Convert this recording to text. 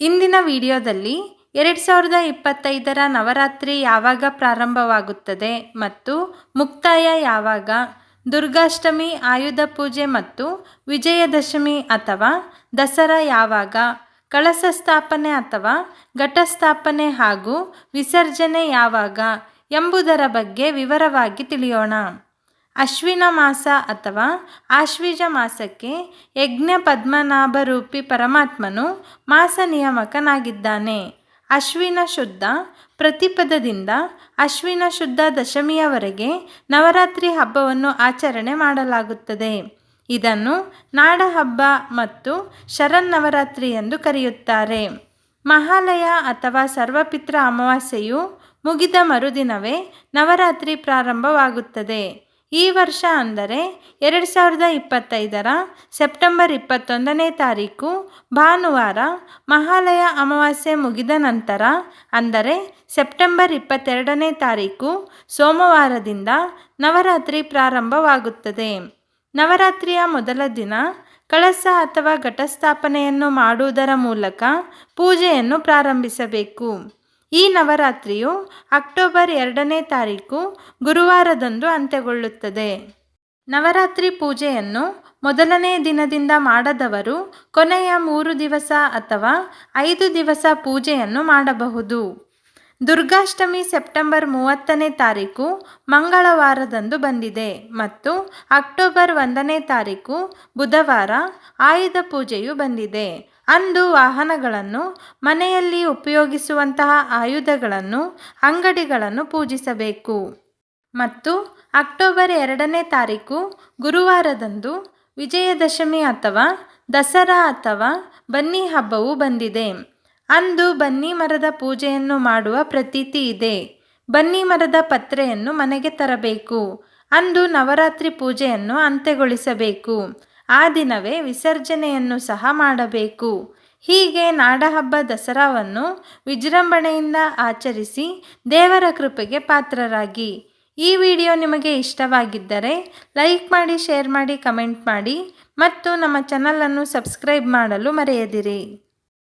ಇಂದಿನ ವಿಡಿಯೋದಲ್ಲಿ ಎರಡು ಸಾವಿರದ ಇಪ್ಪತ್ತೈದರ ನವರಾತ್ರಿ ಯಾವಾಗ ಪ್ರಾರಂಭವಾಗುತ್ತದೆ ಮತ್ತು ಮುಕ್ತಾಯ ಯಾವಾಗ? ದುರ್ಗಾಷ್ಟಮಿ, ಆಯುಧ ಪೂಜೆ ಮತ್ತು ವಿಜಯದಶಮಿ ಅಥವಾ ದಸರಾ ಯಾವಾಗ? ಕಳಸ ಸ್ಥಾಪನೆ ಅಥವಾ ಘಟಸ್ಥಾಪನೆ ಹಾಗೂ ವಿಸರ್ಜನೆ ಯಾವಾಗ ಎಂಬುದರ ಬಗ್ಗೆ ವಿವರವಾಗಿ ತಿಳಿಯೋಣ. ಅಶ್ವಿನ ಮಾಸ ಅಥವಾ ಆಶ್ವಿಜ ಮಾಸಕ್ಕೆ ಯಜ್ಞ ಪದ್ಮನಾಭರೂಪಿ ಪರಮಾತ್ಮನು ಮಾಸ ನಿಯಾಮಕನಾಗಿದ್ದಾನೆ. ಅಶ್ವಿನ ಶುದ್ಧ ಪ್ರತಿಪದದಿಂದ ಅಶ್ವಿನ ಶುದ್ಧ ದಶಮಿಯವರೆಗೆ ನವರಾತ್ರಿ ಹಬ್ಬವನ್ನು ಆಚರಣೆ ಮಾಡಲಾಗುತ್ತದೆ. ಇದನ್ನು ನಾಡ ಹಬ್ಬ ಮತ್ತು ಶರನ್ನವರಾತ್ರಿ ಎಂದು ಕರೆಯುತ್ತಾರೆ. ಮಹಾಲಯ ಅಥವಾ ಸರ್ವಪಿತ್ರ ಅಮಾವಾಸ್ಯೆಯು ಮುಗಿದ ಮರುದಿನವೇ ನವರಾತ್ರಿ ಪ್ರಾರಂಭವಾಗುತ್ತದೆ. ಈ ವರ್ಷ ಅಂದರೆ ಎರಡು ಸಾವಿರದ ಇಪ್ಪತ್ತೈದರ ಸೆಪ್ಟೆಂಬರ್ ಇಪ್ಪತ್ತೊಂದನೇ ತಾರೀಕು ಭಾನುವಾರ ಮಹಾಲಯ ಅಮಾವಾಸ್ಯೆ ಮುಗಿದ ನಂತರ, ಅಂದರೆ ಸೆಪ್ಟೆಂಬರ್ ಇಪ್ಪತ್ತೆರಡನೇ ತಾರೀಕು ಸೋಮವಾರದಿಂದ ನವರಾತ್ರಿ ಪ್ರಾರಂಭವಾಗುತ್ತದೆ. ನವರಾತ್ರಿಯ ಮೊದಲ ದಿನ ಕಳಸ ಅಥವಾ ಘಟಸ್ಥಾಪನೆಯನ್ನು ಮಾಡುವುದರ ಮೂಲಕ ಪೂಜೆಯನ್ನು ಪ್ರಾರಂಭಿಸಬೇಕು. ಈ ನವರಾತ್ರಿಯು ಅಕ್ಟೋಬರ್ ಎರಡನೇ ತಾರೀಕು ಗುರುವಾರದಂದು ಅಂತ್ಯಗೊಳ್ಳುತ್ತದೆ. ನವರಾತ್ರಿ ಪೂಜೆಯನ್ನು ಮೊದಲನೇ ದಿನದಿಂದ ಮಾಡದವರು ಕೊನೆಯ ಮೂರು ದಿವಸ ಅಥವಾ ಐದು ದಿವಸ ಪೂಜೆಯನ್ನು ಮಾಡಬಹುದು. ದುರ್ಗಾಷ್ಟಮಿ ಸೆಪ್ಟೆಂಬರ್ ಮೂವತ್ತನೇ ತಾರೀಕು ಮಂಗಳವಾರದಂದು ಬಂದಿದೆ ಮತ್ತು ಅಕ್ಟೋಬರ್ ಒಂದನೇ ತಾರೀಕು ಬುಧವಾರ ಆಯುಧ ಪೂಜೆಯು ಬಂದಿದೆ. ಅಂದು ವಾಹನಗಳನ್ನು, ಮನೆಯಲ್ಲಿ ಉಪಯೋಗಿಸುವಂತಹ ಆಯುಧಗಳನ್ನು, ಅಂಗಡಿಗಳನ್ನು ಪೂಜಿಸಬೇಕು. ಮತ್ತು ಅಕ್ಟೋಬರ್ ಎರಡನೇ ತಾರೀಕು ಗುರುವಾರದಂದು ವಿಜಯದಶಮಿ ಅಥವಾ ದಸರಾ ಅಥವಾ ಬನ್ನಿ ಹಬ್ಬವು ಬಂದಿದೆ. ಅಂದು ಬನ್ನಿ ಮರದ ಪೂಜೆಯನ್ನು ಮಾಡುವ ಪ್ರತೀತಿ ಇದೆ. ಬನ್ನಿ ಮರದ ಪತ್ರೆಯನ್ನು ಮನೆಗೆ ತರಬೇಕು. ಅಂದು ನವರಾತ್ರಿ ಪೂಜೆಯನ್ನು ಅಂತ್ಯಗೊಳಿಸಬೇಕು. ಆ ದಿನವೇ ವಿಸರ್ಜನೆಯನ್ನು ಸಹ ಮಾಡಬೇಕು. ಹೀಗೆ ನಾಡಹಬ್ಬ ದಸರಾವನ್ನು ವಿಜೃಂಭಣೆಯಿಂದ ಆಚರಿಸಿ ದೇವರ ಕೃಪೆಗೆ ಪಾತ್ರರಾಗಿ. ಈ ವಿಡಿಯೋ ನಿಮಗೆ ಇಷ್ಟವಾಗಿದ್ದರೆ ಲೈಕ್ ಮಾಡಿ, ಶೇರ್ ಮಾಡಿ, ಕಮೆಂಟ್ ಮಾಡಿ ಮತ್ತು ನಮ್ಮ ಚಾನಲನ್ನು ಸಬ್ಸ್ಕ್ರೈಬ್ ಮಾಡಲು ಮರೆಯದಿರಿ.